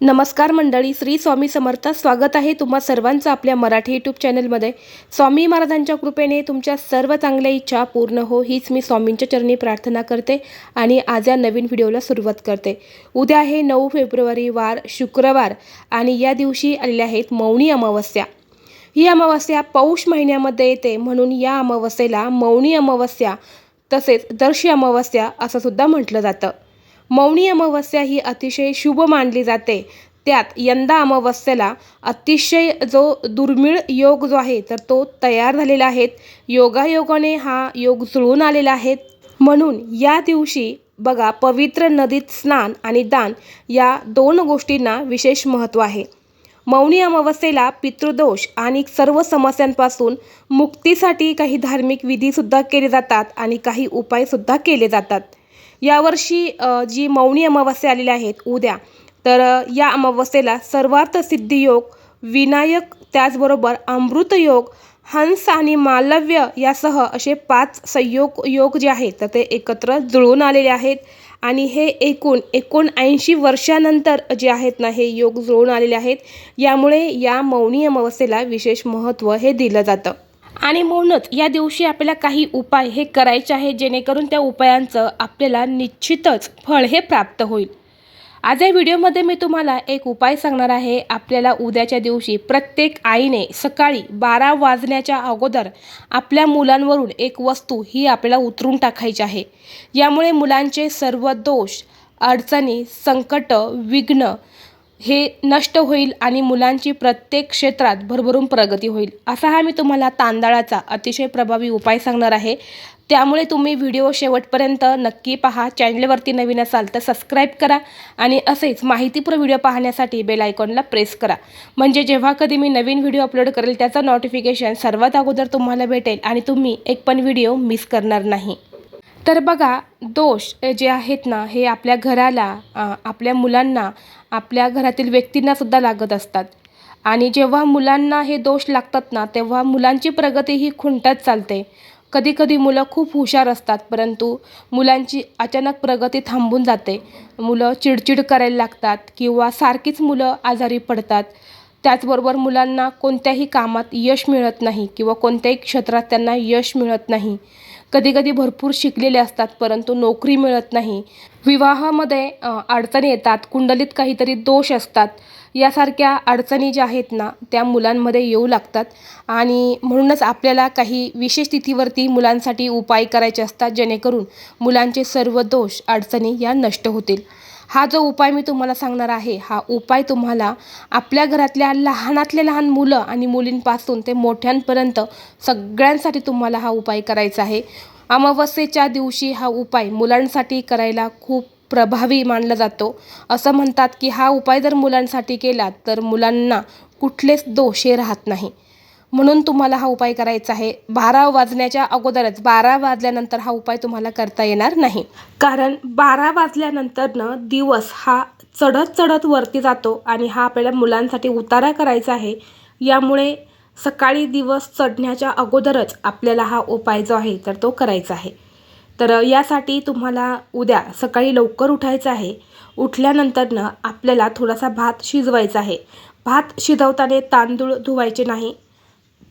नमस्कार मंडळी श्री स्वामी समर्थ. स्वागत आहे तुम्हा सर्वांचं आपल्या मराठी यूट्यूब चॅनलमध्ये स्वामी महाराजांच्या कृपेने तुमच्या सर्व चांगल्या इच्छा पूर्ण हो हीच मी स्वामींच्या चरणी प्रार्थना करते आणि आज या नवीन व्हिडिओला सुरुवात करते. उद्या आहे नऊ फेब्रुवारी वार शुक्रवार आणि या दिवशी आलेल्या आहेत मौनी अमावस्या. ही अमावस्या पौष महिन्यामध्ये येते म्हणून या अमावस्येला मौनी अमावस्या तसेच दर्शी अमावस्या असं सुद्धा म्हटलं जातं. मौनी अमावस्या ही अतिशय शुभ मानली जाते. त्यात यंदा अमावस्येला अतिशय जो दुर्मिळ योग जो आहे तर तो तयार झालेला आहे. योगायोगाने हा योग जुळून आलेला आहे. म्हणून या दिवशी बघा पवित्र नदीत स्नान आणि दान या दोन गोष्टींना विशेष महत्त्व आहे. मौनी अमावस्येला पितृदोष आणि सर्व समस्यांपासून मुक्तीसाठी काही धार्मिक विधीसुद्धा केले जातात आणि काही उपायसुद्धा केले जातात. यावर्षी जी मौनी अमावस्या आलेल्या आहेत उद्या तर या अमावस्येला सर्वार्थ सिद्धियोग विनायक त्याचबरोबर अमृतयोग हंस आणि मालव्य यासह असे पाच संयोग योग जे आहेत तर ते एकत्र जुळून आलेले आहेत. आणि हे एकूण एकोणऐंशी वर्षानंतर जे आहेत ना हे योग जुळून आलेले आहेत. यामुळे या मौनी अमावस्येला विशेष महत्त्व हे दिलं जातं. आणि म्हणूनच या दिवशी आपल्याला काही उपाय हे करायचे आहे जेणेकरून त्या उपायांचं आपल्याला निश्चितच फळ हे प्राप्त होईल. आज या व्हिडिओमध्ये मी तुम्हाला एक उपाय सांगणार आहे. आपल्याला उद्याच्या दिवशी प्रत्येक आईने सकाळी बारा वाजण्याच्या अगोदर आपल्या मुलांवरून एक वस्तू ही आपल्याला उतरून टाकायची आहे. यामुळे मुलांचे सर्व दोष अडचणी संकट विघ्न हे नष्ट होईल आणि मुलांची प्रत्येक क्षेत्रात भरभरून प्रगती होईल. असा हा मी तुम्हाला तांदळाचा अतिशय प्रभावी उपाय सांगणार आहे. त्यामुळे तुम्ही व्हिडिओ शेवटपर्यंत नक्की पहा. चॅनलवरती नवीन असाल तर सबस्क्राईब करा आणि असेच माहितीपूर्ण व्हिडिओ पाहण्यासाठी बेल आयकॉनला प्रेस करा. म्हणजे जेव्हा कधी मी नवीन व्हिडिओ अपलोड करेल त्याचं नोटिफिकेशन सर्वात अगोदर तुम्हाला भेटेल आणि तुम्ही एक पण व्हिडिओ मिस करणार नाही. तर बघा दोष जे आहेत ना हे आपल्या घराला आपल्या मुलांना आपल्या घरातील व्यक्तींनासुद्धा लागत असतात. आणि जेव्हा मुलांना हे दोष लागतात ना तेव्हा मुलांची प्रगती ही खुंटत चालते. कधीकधी मुलं खूप हुशार असतात परंतु मुलांची अचानक प्रगती थांबून जाते. मुलं चिडचिड करायला लागतात किंवा सारखीच मुलं आजारी पडतात. त्याचबरोबर मुलांना कोणत्याही कामात यश मिळत नाही किंवा कोणत्याही क्षेत्रात त्यांना यश मिळत नाही. कधीकधी भरपूर शिकलेले असतात परंतु नोकरी मिळत नाही. विवाहामध्ये अडचणी येतात कुंडलीत काहीतरी दोष असतात. यासारख्या अडचणी ज्या आहेत ना त्या मुलांमध्ये येऊ लागतात. आणि म्हणूनच आपल्याला काही विशेष तिथीवरती मुलांसाठी उपाय करायचे असतात जेणेकरून मुलांचे सर्व दोष अडचणी या नष्ट होतील. हा जो उपाय मी तुम्हाला सांगणार आहे हा उपाय तुम्हाला आपल्या घरातल्या लहानातले लहान मुलं आणि मुलींपासून ते मोठ्यांपर्यंत सगळ्यांसाठी तुम्हाला हा उपाय करायचा आहे. अमावस्येच्या दिवशी हा उपाय मुलांसाठी करायला खूप प्रभावी मानला जातो. असं म्हणतात की हा उपाय जर मुलांसाठी केला तर मुलांना कुठलेच दोषे राहत नाही. म्हणून तुम्हाला हा उपाय करायचा आहे. बारा वाजण्याच्या अगोदरच बारा वाजल्यानंतर हा उपाय तुम्हाला करता येणार नाही. कारण बारा वाजल्यानंतरनं दिवस हा चढत चढत वरती जातो आणि हा आपल्याला मुलांसाठी उतारा करायचा आहे. यामुळे सकाळी दिवस चढण्याच्या अगोदरच आपल्याला हा उपाय जो आहे तर तो करायचा आहे. तर यासाठी तुम्हाला उद्या सकाळी लवकर उठायचं आहे. उठल्यानंतरनं आपल्याला थोडासा भात शिजवायचा आहे. भात शिजवताना तांदूळ धुवायचे नाही.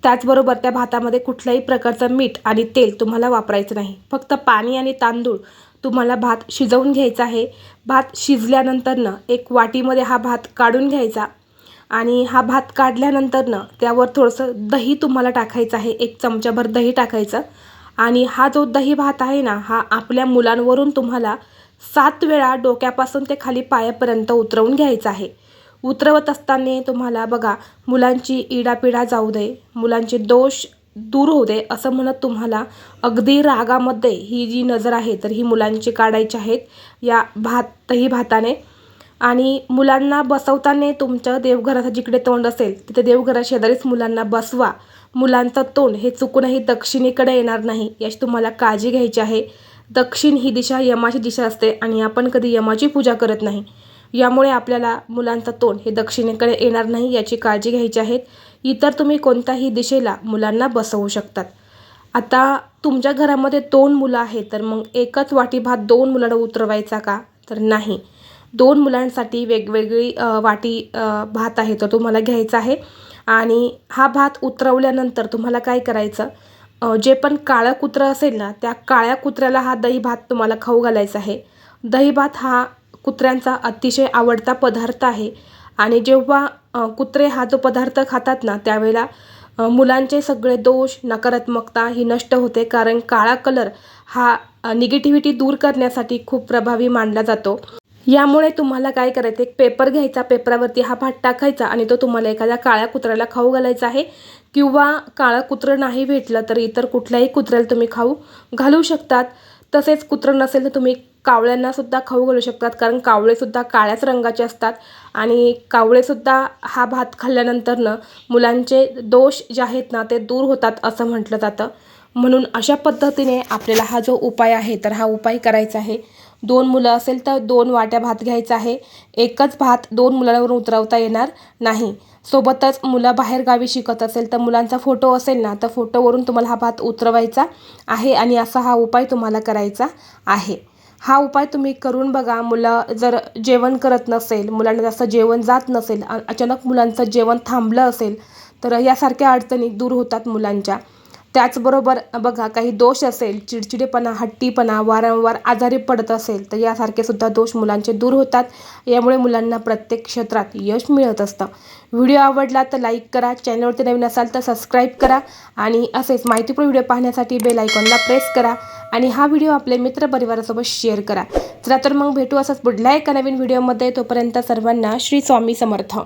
त्याचबरोबर त्या भातामध्ये कुठल्याही प्रकारचं मीठ आणि तेल तुम्हाला वापरायचं नाही. फक्त पाणी आणि तांदूळ तुम्हाला भात शिजवून घ्यायचा आहे. भात शिजल्यानंतरनं एक वाटीमध्ये हा भात काढून घ्यायचा आणि हा भात काढल्यानंतरनं त्यावर थोडंसं दही तुम्हाला टाकायचं आहे. एक चमचाभर दही टाकायचं आणि हा जो दही भात आहे ना हा आपल्या मुलांवरून तुम्हाला सात वेळा डोक्यापासून ते खाली पायापर्यंत उतरवून घ्यायचा आहे. उतरवत असताना तुम्हाला बघा मुलांची इडापिडा जाऊ दे मुलांचे दोष दूर होऊ दे असं म्हणत तुम्हाला अगदी रागामध्ये ही जी नजर आहे तर ही मुलांची काढायची आहेत या भात दही भाताने. आणि मुलांना बसवताना तुमच्या देवघराचं जिकडे तोंड असेल तिथे देवघरा शेजारीच मुलांना बसवा. मुलांचं तोंड हे चुकूनही दक्षिणेकडे येणार नाही याची तुम्हाला काळजी घ्यायची आहे. दक्षिण ही दिशा यमाची दिशा असते आणि आपण कधी यमाची पूजा करत नाही. यामुळे आपल्याला मुलांचं तोंड हे दक्षिणेकडे येणार नाही याची काळजी घ्यायची आहे. इतर तुम्ही कोणत्याही दिशेला मुलांना बसवू शकतात. आता तुमच्या घरामध्ये दोन मुलं आहेत तर मग एकच वाटी भात दोन मुलांना उतरवायचा का? तर नाही. दोन मुलांसाठी वेगवेगळी वाटी भात आहे तो तुम्हाला घ्यायचा आहे. आणि हा भात उतरवल्यानंतर तुम्हाला काय करायचं? जे पण काळं कुत्रं असेल ना त्या काळ्या कुत्र्याला हा दही भात तुम्हाला खाऊ घालायचा आहे. दही भात हा कुत्र्यांचा अतिशय आवडता पदार्थ आहे. आणि जेव्हा कुत्रे हा जो पदार्थ खातात ना त्यावेळेला मुलांचे सगळे दोष नकारात्मकता ही नष्ट होते. कारण काळा कलर हा निगेटिव्हिटी दूर करण्यासाठी खूप प्रभावी मानला जातो. यामुळे तुम्हाला काय करायचं एक पेपर घ्यायचा. पेपरावरती हा भात टाकायचा आणि तो तुम्हाला एखाद्या काळ्या कुत्र्याला खाऊ घालायचा आहे. किंवा काळं कुत्रं नाही भेटलं तर इतर कुठल्याही कुत्र्याला तुम्ही खाऊ घालू शकतात. तसेच कुत्रं नसेल तर तुम्ही कावळ्यांना सुद्धा खाऊ घालू शकतात कारण कावळेसुद्धा काळ्याच रंगाचे असतात. आणि कावळेसुद्धा हा भात खाल्ल्यानंतरनं मुलांचे दोष जे आहेत ना ते दूर होतात असं म्हटलं जातं. म्हणून अशा पद्धतीने आपल्याला हा जो उपाय आहे तर हा उपाय करायचा आहे. दोन मुलं असेल तर दोन वाट्या भात घ्यायचा आहे. एकच भात दोन मुलांवरून उतरवता येणार नाही. सोबतच मुलं बाहेरगावी शिकत असेल तर मुलांचा फोटो असेल ना तर फोटोवरून तुम्हाला हा भात उतरवायचा आहे आणि असा हा उपाय तुम्हाला करायचा आहे. हा उपाय तुम्ही करून बघा. मुलं जर जेवण करत नसेल मुलांना जास्त जेवण जात नसेल अचानक मुलांचं जेवण थांबलं असेल तर यासारख्या अडचणी दूर होतात मुलांच्या. त्याचबरोबर बघा काही दोष असेल चिडचिडेपणा हट्टीपणा वारंवार आजारी पडत असेल तर यासारखे सुद्धा दोष मुलांचे दूर होतात. यामुळे मुलांना प्रत्येक क्षेत्रात यश मिळत असतं. व्हिडिओ आवडला तर लाईक करा चॅनलवरती नवीन असाल तर सबस्क्राईब करा आणि असेच माहितीपूर्ण व्हिडिओ पाहण्यासाठी बेल आयकॉनला प्रेस करा आणि हा व्हिडिओ आपल्या मित्रपरिवारासोबत शेअर करा. चला तर मग भेटू असंच पुढल्या एका नवीन व्हिडिओमध्ये. तोपर्यंत सर्वांना श्री स्वामी समर्थ.